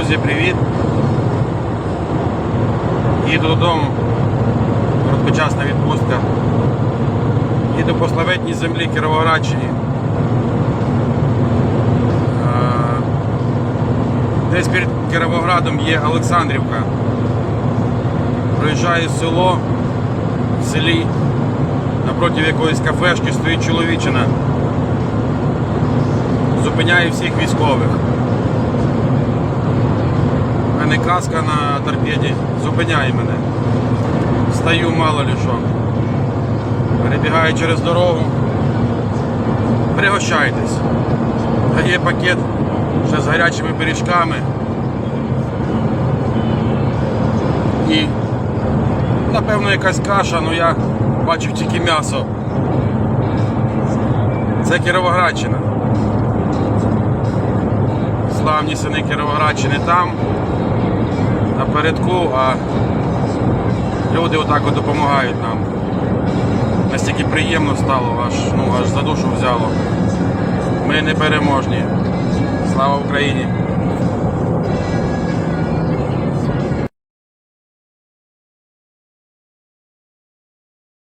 Друзі, привіт! Їду додому. Короткочасна відпустка. Їду по славетній землі Кіровоградщині. Е, Десь перед Кіровоградом є Олександрівка. Проїжджаю село, в селі, напроти якоїсь кафешки стоїть чоловічина. Зупиняє всіх військових. Мене каска на торпеді. Зупиняє мене. Стою мало ли що. Перебігаю через дорогу. Пригощайтесь. Дає пакет ще з гарячими пиріжками. І напевно якась каша, ну я бачу тільки м'ясо. Це Кіровоградщина. Славні сини Кіровоградщини там, напередку, а люди отак от допомагають нам. Настільки приємно стало, аж, ну, аж за душу взяло. Ми не переможні. Слава Україні!